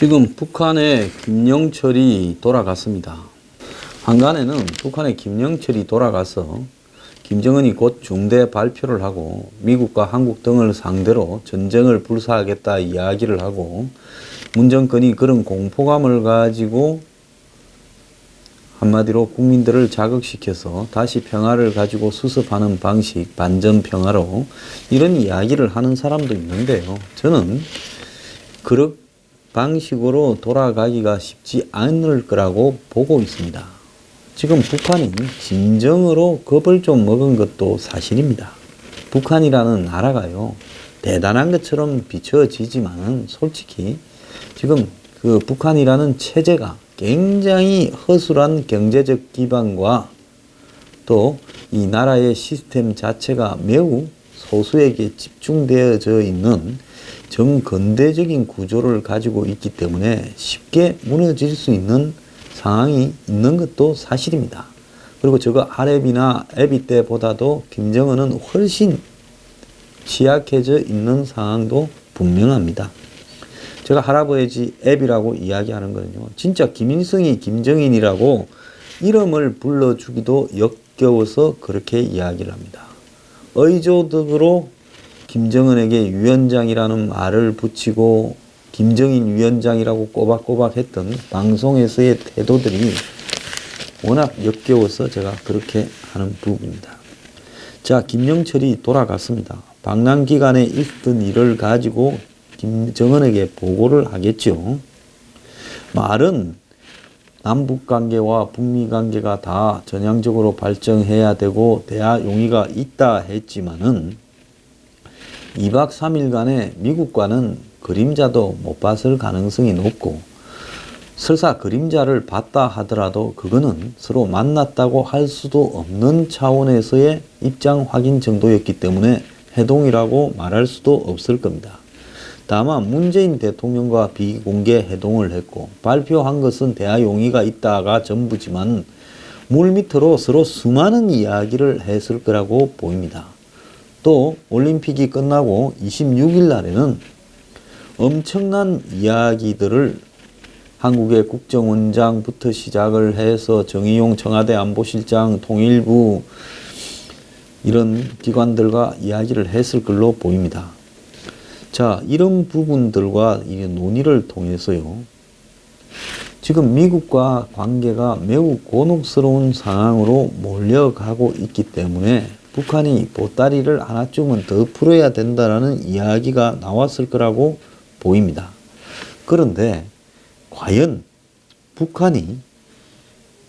지금 북한의 김영철이 돌아갔습니다. 한간에는 북한의 김영철이 돌아가서 김정은이 곧 중대 발표를 하고 미국과 한국 등을 상대로 전쟁을 불사하겠다 이야기를 하고 문 정권이 그런 공포감을 가지고 한마디로 국민들을 자극시켜서 다시 평화를 가지고 수습하는 방식, 반전 평화로 이런 이야기를 하는 사람도 있는데요. 저는 그런 방식으로 돌아가기가 쉽지 않을 거라고 보고 있습니다. 지금 북한이 진정으로 겁을 좀 먹은 것도 사실입니다. 북한이라는 나라가요, 대단한 것처럼 비춰지지만은 솔직히 지금 그 북한이라는 체제가 굉장히 허술한 경제적 기반과 또 이 나라의 시스템 자체가 매우 소수에게 집중되어져 있는 정근대적인 구조를 가지고 있기 때문에 쉽게 무너질 수 있는 상황이 있는 것도 사실입니다. 그리고 저거 아랩이나 애비 때보다도 김정은은 훨씬 취약해져 있는 상황도 분명합니다. 제가 할아버지 앱이라고 이야기하는 거는요. 진짜 김일성이 김정인이라고 이름을 불러주기도 역겨워서 그렇게 이야기를 합니다. 의조득으로 김정은에게 위원장이라는 말을 붙이고 김정인 위원장이라고 꼬박꼬박 했던 방송에서의 태도들이 워낙 역겨워서 제가 그렇게 하는 부분입니다. 자, 김영철이 돌아갔습니다. 방랑 기간에 있던 일을 가지고 김정은에게 보고를 하겠죠. 말은 남북 관계와 북미 관계가 다 전향적으로 발전해야 되고 대화 용의가 있다 했지만은 2박 3일간의 미국과는 그림자도 못 봤을 가능성이 높고 설사 그림자를 봤다 하더라도 그거는 서로 만났다고 할 수도 없는 차원에서의 입장 확인 정도였기 때문에 해동이라고 말할 수도 없을 겁니다. 다만 문재인 대통령과 비공개 회동을 했고 발표한 것은 대화 용의가 있다가 전부지만 물밑으로 서로 수많은 이야기를 했을 거라고 보입니다. 또 올림픽이 끝나고 26일 날에는 엄청난 이야기들을 한국의 국정원장부터 시작을 해서 정의용 청와대 안보실장 통일부 이런 기관들과 이야기를 했을 걸로 보입니다. 자, 이런 부분들과 이 논의를 통해서요. 지금 미국과 관계가 매우 곤혹스러운 상황으로 몰려가고 있기 때문에 북한이 보따리를 하나쯤은 더 풀어야 된다라는 이야기가 나왔을 거라고 보입니다. 그런데 과연 북한이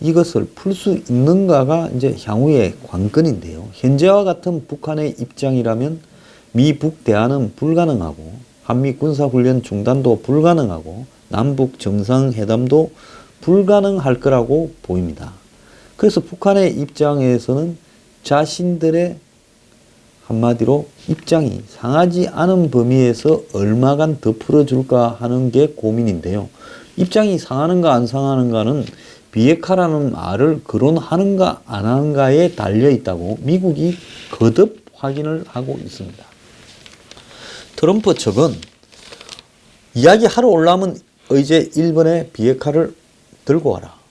이것을 풀 수 있는가가 이제 향후의 관건인데요. 현재와 같은 북한의 입장이라면 미북 대화는 불가능하고 한미 군사훈련 중단도 불가능하고 남북 정상회담도 불가능할 거라고 보입니다. 그래서 북한의 입장에서는 자신들의 한마디로 입장이 상하지 않은 범위에서 얼마간 더 풀어줄까 하는 게 고민인데요. 입장이 상하는가 안 상하는가는 비핵화라는 말을 거론하는가 안 하는가에 달려 있다고 미국이 거듭 확인을 하고 있습니다. 트럼프 측은 이야기하러 올라면 이제 일본의 비핵화를 들고 와라.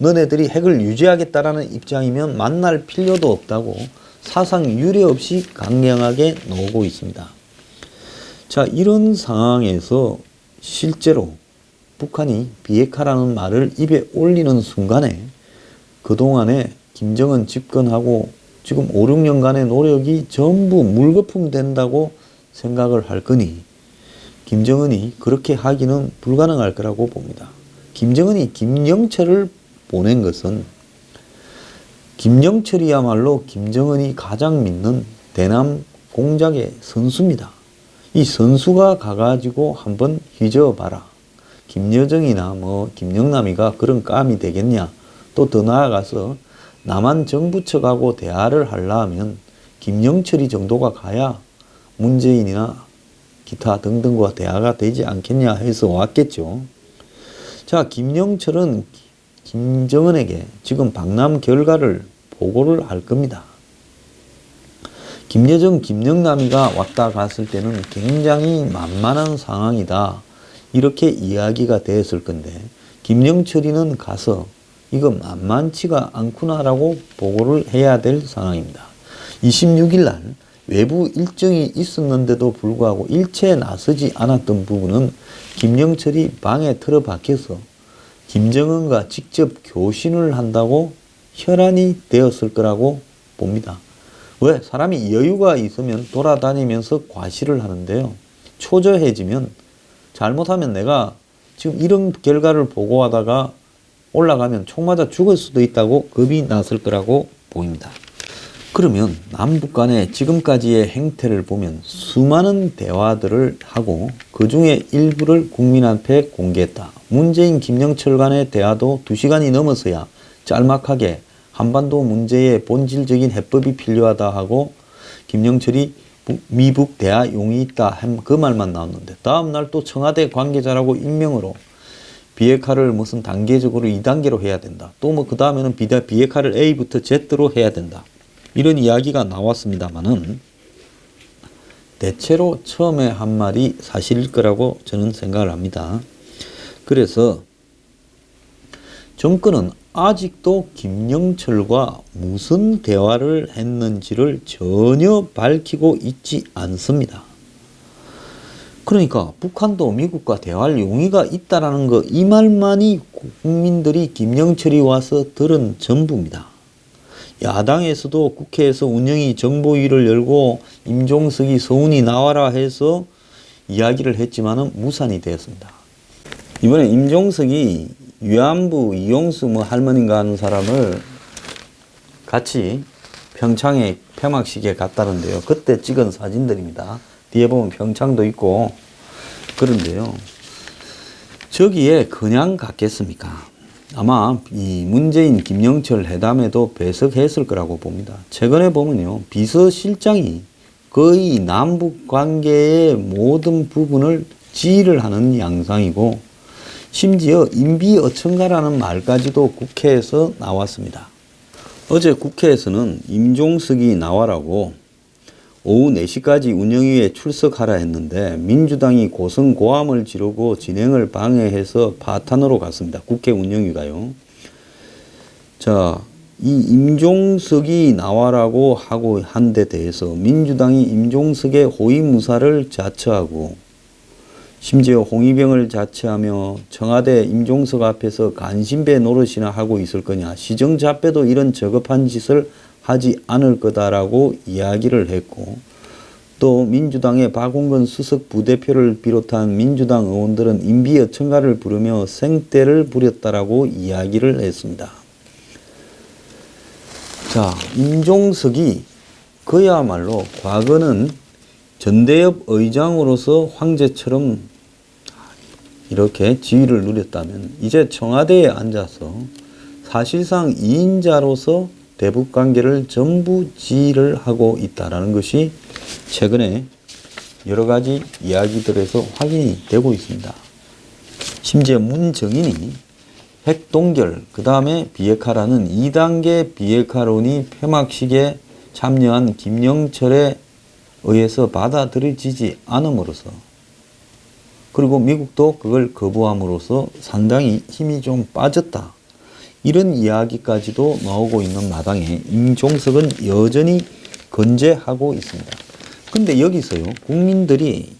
너네들이 핵을 유지하겠다라는 입장이면 만날 필요도 없다고 사상 유례 없이 강경하게 나오고 있습니다. 자, 이런 상황에서 실제로 북한이 비핵화라는 말을 입에 올리는 순간에 그동안에 김정은 집권하고 지금 5, 6년간의 노력이 전부 물거품 된다고 생각을 할 거니 김정은이 그렇게 하기는 불가능할 거라고 봅니다. 김정은이 김영철을 보낸 것은 김영철이야말로 김정은이 가장 믿는 대남 공작의 선수입니다. 이 선수가 가가지고 한번 휘저어봐라. 김여정이나 뭐 김영남이가 그런 감이 되겠냐. 또 더 나아가서 남한 정부 측하고 대화를 하려면 김영철이 정도가 가야 문재인이나 기타 등등과 대화가 되지 않겠냐 해서 왔겠죠. 자, 김영철은 김정은에게 지금 방남 결과를 보고를 할 겁니다. 김여정, 김영남이가 왔다 갔을 때는 굉장히 만만한 상황이다. 이렇게 이야기가 되었을 건데 김영철이는 가서 이거 만만치가 않구나라고 보고를 해야 될 상황입니다. 26일 날 외부 일정이 있었는데도 불구하고 일체에 나서지 않았던 부분은 김영철이 방에 틀어박혀서 김정은과 직접 교신을 한다고 혈안이 되었을 거라고 봅니다. 왜? 사람이 여유가 있으면 돌아다니면서 과시를 하는데요. 초조해지면 잘못하면 내가 지금 이런 결과를 보고하다가 올라가면 총 맞아 죽을 수도 있다고 겁이 났을 거라고 보입니다. 그러면 남북 간의 지금까지의 행태를 보면 수많은 대화들을 하고 그 중에 일부를 국민 앞에 공개했다. 문재인 김영철 간의 대화도 2시간이 넘어서야 짤막하게 한반도 문제의 본질적인 해법이 필요하다 하고 김영철이 부- 미북 대화 용이 있다 한그 말만 나왔는데 다음 날 또 청와대 관계자라고 익명으로 비핵화를 무슨 단계적으로 2단계로 해야 된다. 또 뭐 그 다음에는 비핵화를 A부터 Z로 해야 된다. 이런 이야기가 나왔습니다만은 대체로 처음에 한 말이 사실일 거라고 저는 생각을 합니다. 그래서 정권은 아직도 김영철과 무슨 대화를 했는지를 전혀 밝히고 있지 않습니다. 그러니까 북한도 미국과 대화할 용의가 있다라는 거 이 말만이 국민들이 김영철이 와서 들은 전부입니다. 야당에서도 국회에서 운영이 정보위를 열고 임종석이 서운이 나와라 해서 이야기를 했지만은 무산이 되었습니다. 이번에 임종석이 위안부 이용수 뭐 할머니인가 하는 사람을 같이 평창에 폐막식에 갔다는데요. 그때 찍은 사진들입니다. 뒤에 보면 평창도 있고 그런데요. 저기에 그냥 갔겠습니까? 아마 이 문재인 김영철 회담에도 배석했을 거라고 봅니다. 최근에 보면요. 비서실장이 거의 남북 관계의 모든 부분을 지휘를 하는 양상이고 심지어 인비어천가라는 말까지도 국회에서 나왔습니다. 어제 국회에서는 임종석이 나와라고 오후 4시까지 운영위에 출석하라 했는데 민주당이 고성고함을 지르고 진행을 방해해서 파탄으로 갔습니다. 국회 운영위가요. 자, 이 임종석이 나와라고 하고 한 데 대해서 민주당이 임종석의 호위무사를 자처하고 심지어 홍위병을 자처하며 청와대 임종석 앞에서 간신배 노릇이나 하고 있을 거냐. 시정자빼도 이런 저급한 짓을 하지 않을 거다라고 이야기를 했고 또 민주당의 박홍근 수석 부대표를 비롯한 민주당 의원들은 인비여천가를 부르며 생떼를 부렸다라고 이야기를 했습니다. 자, 임종석이 그야말로 과거는 전대협 의장으로서 황제처럼 이렇게 지위를 누렸다면 이제 청와대에 앉아서 사실상 2인자로서 대북 관계를 전부 지휘를 하고 있다라는 것이 최근에 여러 가지 이야기들에서 확인이 되고 있습니다. 심지어 문정인이 핵동결, 그 다음에 비핵화라는 2단계 비핵화론이 폐막식에 참여한 김영철에 의해서 받아들여지지 않음으로써 그리고 미국도 그걸 거부함으로써 상당히 힘이 좀 빠졌다. 이런 이야기까지도 나오고 있는 마당에 임종석은 여전히 건재하고 있습니다. 근데 여기서요, 국민들이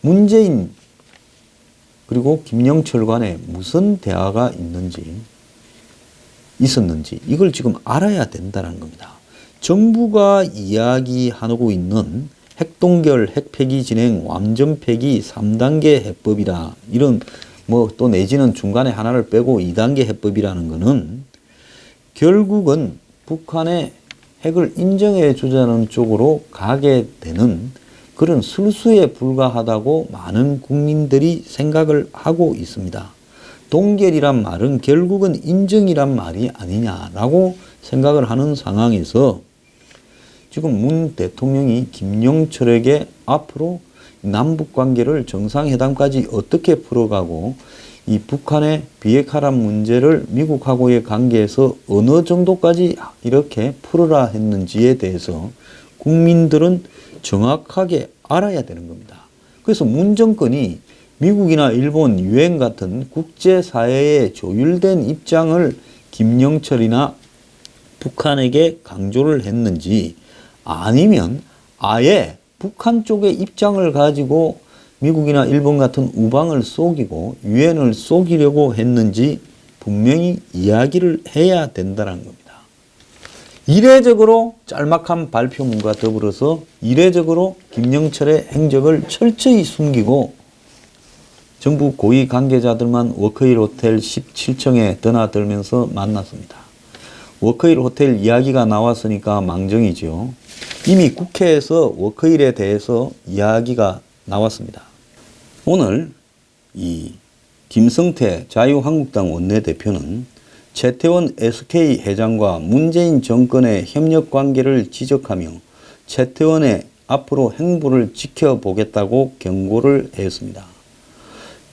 문재인 그리고 김영철 간에 무슨 대화가 있는지, 있었는지, 이걸 지금 알아야 된다는 겁니다. 정부가 이야기하고 있는 핵동결, 핵폐기 진행, 완전 폐기 3단계 해법이라 이런 뭐 또 내지는 중간에 하나를 빼고 2단계 해법이라는 거는 결국은 북한의 핵을 인정해 주자는 쪽으로 가게 되는 그런 술수에 불과하다고 많은 국민들이 생각을 하고 있습니다. 동결이란 말은 결국은 인정이란 말이 아니냐라고 생각을 하는 상황에서 지금 문 대통령이 김영철에게 앞으로 남북 관계를 정상회담까지 어떻게 풀어가고 이 북한의 비핵화란 문제를 미국하고의 관계에서 어느 정도까지 이렇게 풀어라 했는지에 대해서 국민들은 정확하게 알아야 되는 겁니다. 그래서 문 정권이 미국이나 일본, 유엔 같은 국제사회의 조율된 입장을 김영철이나 북한에게 강조를 했는지 아니면 아예 북한 쪽의 입장을 가지고 미국이나 일본 같은 우방을 속이고 유엔을 속이려고 했는지 분명히 이야기를 해야 된다는 겁니다. 이례적으로 짤막한 발표문과 더불어서 이례적으로 김영철의 행적을 철저히 숨기고 정부 고위 관계자들만 워커힐 호텔 17층에 드나들면서 만났습니다. 워커힐 호텔 이야기가 나왔으니까 망정이죠. 이미 국회에서 워커힐에 대해서 이야기가 나왔습니다. 오늘 이 김성태 자유한국당 원내대표는 최태원 SK 회장과 문재인 정권의 협력 관계를 지적하며 최태원의 앞으로 행보를 지켜보겠다고 경고를 했습니다.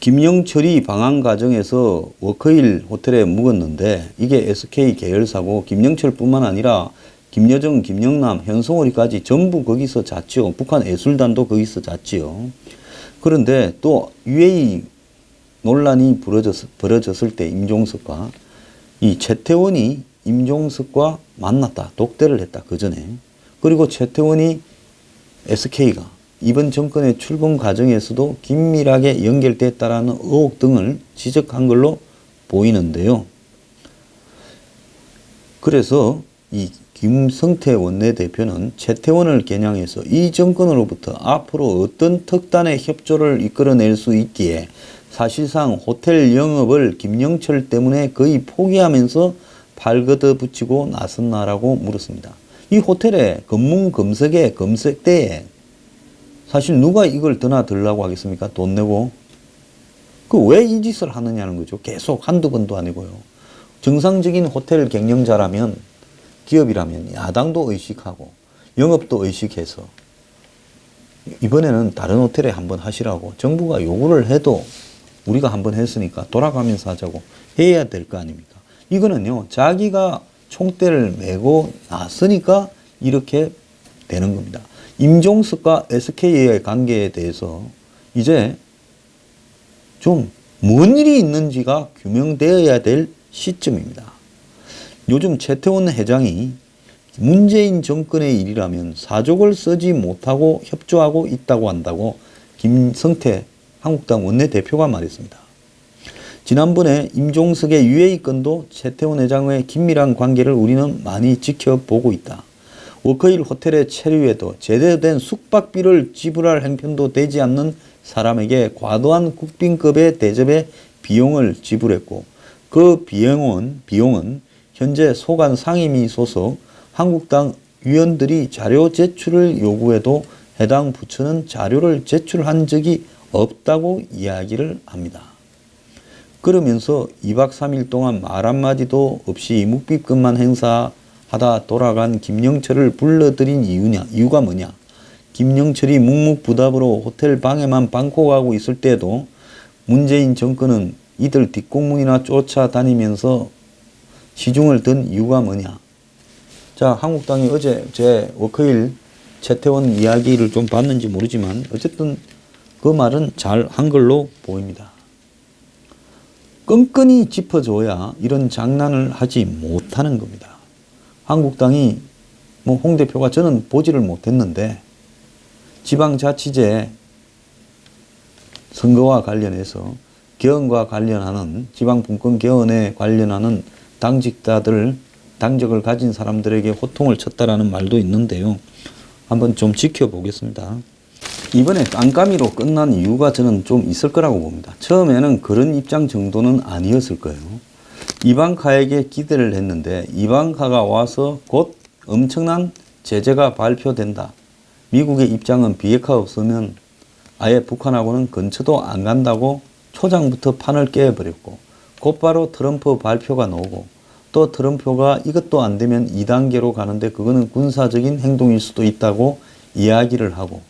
김영철이 방한 과정에서 워커힐 호텔에 묵었는데 이게 SK 계열사고 김영철뿐만 아니라 김여정, 김영남, 현송월이까지 전부 거기서 잤죠. 북한 예술단도 거기서 잤지요. 그런데 또 UAE 논란이 벌어졌, 벌어졌을 때 임종석과 이 최태원이 임종석과 만났다. 독대를 했다. 그 전에. 그리고 최태원이 SK가 이번 정권의 출범 과정에서도 긴밀하게 연결됐다라는 의혹 등을 지적한 걸로 보이는데요. 그래서 이 김성태 원내대표는 최태원을 겨냥해서 이 정권으로부터 앞으로 어떤 특단의 협조를 이끌어낼 수 있기에 사실상 호텔 영업을 김영철 때문에 거의 포기하면서 발걷어 붙이고 나섰나라고 물었습니다. 이 호텔의 검문 검색에 검색대에 사실 누가 이걸 드나들라고 하겠습니까? 돈 내고. 그 왜 이 짓을 하느냐는 거죠. 계속 한두 번도 아니고요. 정상적인 호텔 경영자라면 기업이라면 야당도 의식하고 영업도 의식해서 이번에는 다른 호텔에 한번 하시라고 정부가 요구를 해도 우리가 한번 했으니까 돌아가면서 하자고 해야 될 거 아닙니까? 이거는요, 자기가 총대를 메고 나서니까 이렇게 되는 겁니다. 임종석과 SK의 관계에 대해서 이제 좀 뭔 일이 있는지가 규명되어야 될 시점입니다. 요즘 최태원 회장이 문재인 정권의 일이라면 사족을 쓰지 못하고 협조하고 있다고 한다고 김성태 한국당 원내대표가 말했습니다. 지난번에 임종석의 UA 건도 최태원 회장의 긴밀한 관계를 우리는 많이 지켜보고 있다. 워커힐 호텔의 체류에도 제대로 된 숙박비를 지불할 형편도 되지 않는 사람에게 과도한 국빈급의 대접에 비용을 지불했고 그 비용은 비용은 현재 소관 상임위 소속 한국당 위원들이 자료 제출을 요구해도 해당 부처는 자료를 제출한 적이 없다고 이야기를 합니다. 그러면서 2박 3일 동안 말 한마디도 없이 묵비급만 행사하다 돌아간 김영철을 불러들인 이유냐, 이유가 뭐냐. 김영철이 묵묵부답으로 호텔 방에만 방콕하고 있을 때도 문재인 정권은 이들 뒷공문이나 쫓아다니면서 시중을 든 이유가 뭐냐. 자, 한국당이 어제 제 워크일 최태원 이야기를 좀 봤는지 모르지만 어쨌든 그 말은 잘한 걸로 보입니다. 끈끈이 짚어줘야 이런 장난을 하지 못하는 겁니다. 한국당이 뭐 홍 대표가 저는 보지를 못했는데 지방자치제 선거와 관련해서 개헌과 관련하는 지방분권 개헌에 관련하는 당직자들 당적을 가진 사람들에게 호통을 쳤다라는 말도 있는데요. 한번 좀 지켜보겠습니다. 이번에 깜깜이로 끝난 이유가 저는 좀 있을 거라고 봅니다. 처음에는 그런 입장 정도는 아니었을 거예요. 이방카에게 기대를 했는데 이방카가 와서 곧 엄청난 제재가 발표된다. 미국의 입장은 비핵화 없으면 아예 북한하고는 근처도 안 간다고 초장부터 판을 깨버렸고 곧바로 트럼프 발표가 나오고 또 트럼프가 이것도 안 되면 2단계로 가는데 그거는 군사적인 행동일 수도 있다고 이야기를 하고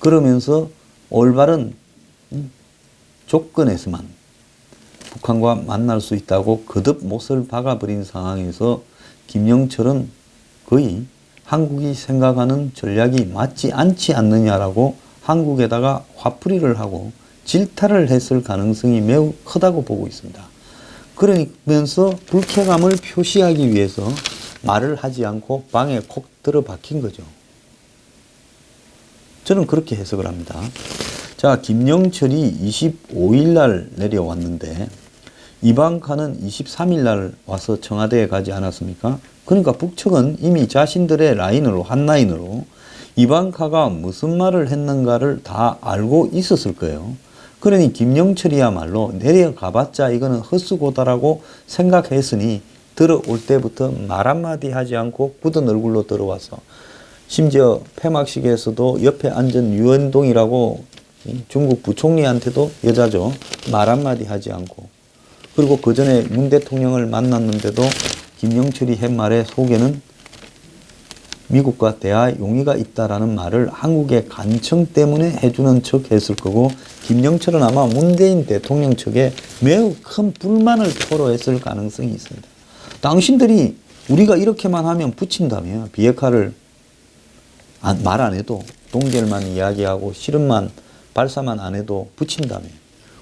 그러면서 올바른 조건에서만 북한과 만날 수 있다고 거듭 못을 박아버린 상황에서 김영철은 거의 한국이 생각하는 전략이 맞지 않지 않느냐라고 한국에다가 화풀이를 하고 질타를 했을 가능성이 매우 크다고 보고 있습니다. 그러면서 불쾌감을 표시하기 위해서 말을 하지 않고 방에 콕 들어 박힌 거죠. 저는 그렇게 해석을 합니다. 자, 김영철이 25일 날 내려왔는데 이방카는 23일 날 와서 청와대에 가지 않았습니까? 그러니까 북측은 이미 자신들의 라인으로 한 라인으로 이방카가 무슨 말을 했는가를 다 알고 있었을 거예요. 그러니 김영철이야말로 내려가봤자 이거는 헛수고다라고 생각했으니 들어올 때부터 말 한마디 하지 않고 굳은 얼굴로 들어와서 심지어 폐막식에서도 옆에 앉은 유현동이라고 이 중국 부총리한테도 여자죠. 말 한마디 하지 않고 그리고 그 전에 문 대통령을 만났는데도 김영철이 한 말의 속에는 미국과 대화 용의가 있다라는 말을 한국의 간청 때문에 해주는 척 했을 거고 김영철은 아마 문재인 대통령 측에 매우 큰 불만을 토로했을 가능성이 있습니다. 당신들이 우리가 이렇게만 하면 붙인다며 비핵화를 말 안 해도 동결만 이야기하고 실험만 발사만 안 해도 붙인다며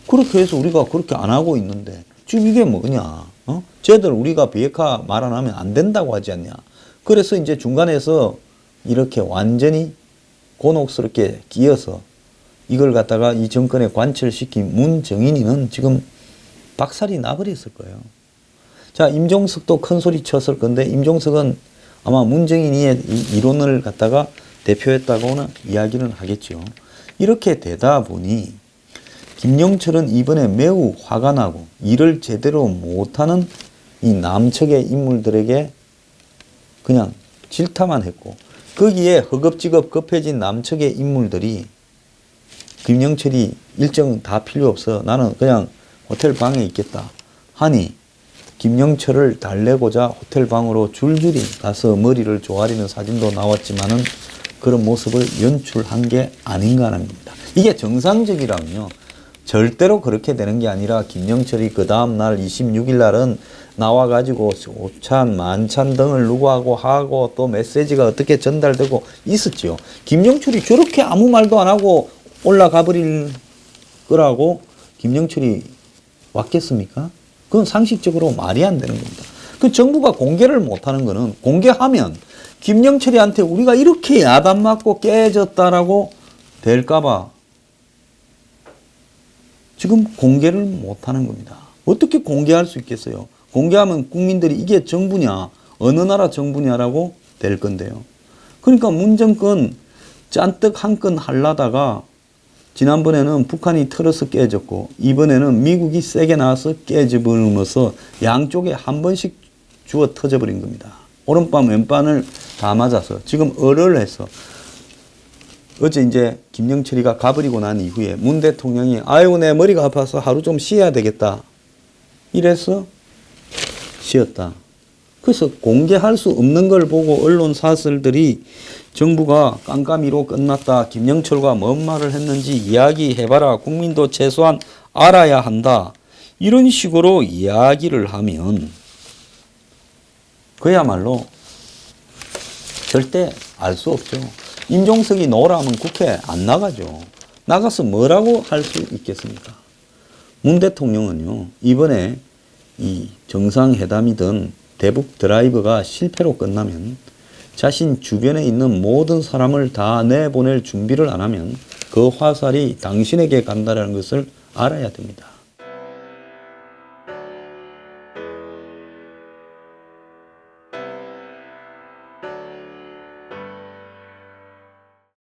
그렇게 해서 우리가 그렇게 안 하고 있는데 지금 이게 뭐냐 어? 쟤들 우리가 비핵화 말 안 하면 안 된다고 하지 않냐 그래서 이제 중간에서 이렇게 완전히 곤혹스럽게 끼어서 이걸 갖다가 이 정권에 관철시킨 문정인이는 지금 박살이 나버렸을 거예요. 자, 임종석도 큰 소리 쳤을 건데, 임종석은 아마 문정인이의 이 이론을 갖다가 대표했다고는 이야기는 하겠죠. 이렇게 되다 보니, 김영철은 이번에 매우 화가 나고, 일을 제대로 못하는 이 남측의 인물들에게 그냥 질타만 했고, 거기에 허겁지겁 급해진 남측의 인물들이 김영철이 일정 다 필요 없어. 나는 그냥 호텔 방에 있겠다. 하니 김영철을 달래고자 호텔 방으로 줄줄이 가서 머리를 조아리는 사진도 나왔지만은 그런 모습을 연출한 게 아닌가 합니다. 이게 정상적이라면요. 절대로 그렇게 되는 게 아니라 김영철이 그 다음 날 26일 날은 나와 가지고 오찬, 만찬 등을 누구하고 하고 또 메시지가 어떻게 전달되고 있었지요. 김영철이 저렇게 아무 말도 안 하고 올라가 버릴 거라고 김영철이 왔겠습니까? 그건 상식적으로 말이 안 되는 겁니다. 그 정부가 공개를 못 하는 거는 공개하면 김영철이한테 우리가 이렇게 야단 맞고 깨졌다라고 될까봐 지금 공개를 못 하는 겁니다. 어떻게 공개할 수 있겠어요? 공개하면 국민들이 이게 정부냐, 어느 나라 정부냐라고 될 건데요. 그러니까 문정권 짠뜩 한 건 할라다가 지난번에는 북한이 틀어서 깨졌고 이번에는 미국이 세게 나와서 깨져버리면서 양쪽에 한 번씩 주어 터져버린 겁니다. 오른밤 왼밤을 다 맞아서 지금 얼을 해서 어제 이제 김영철이가 가버리고 난 이후에 문 대통령이 아유 내 머리가 아파서 하루 좀 쉬어야 되겠다 이래서 쉬었다. 그래서 공개할 수 없는 걸 보고 언론 사설들이 정부가 깜깜이로 끝났다. 김영철과 뭔 말을 했는지 이야기해봐라. 국민도 최소한 알아야 한다. 이런 식으로 이야기를 하면 그야말로 절대 알 수 없죠. 임종석이 노라면 국회 안 나가죠. 나가서 뭐라고 할 수 있겠습니까? 문 대통령은요, 이번에 이 정상회담이든 대북 드라이브가 실패로 끝나면 자신 주변에 있는 모든 사람을 다 내보낼 준비를 안 하면 그 화살이 당신에게 간다는 것을 알아야 됩니다.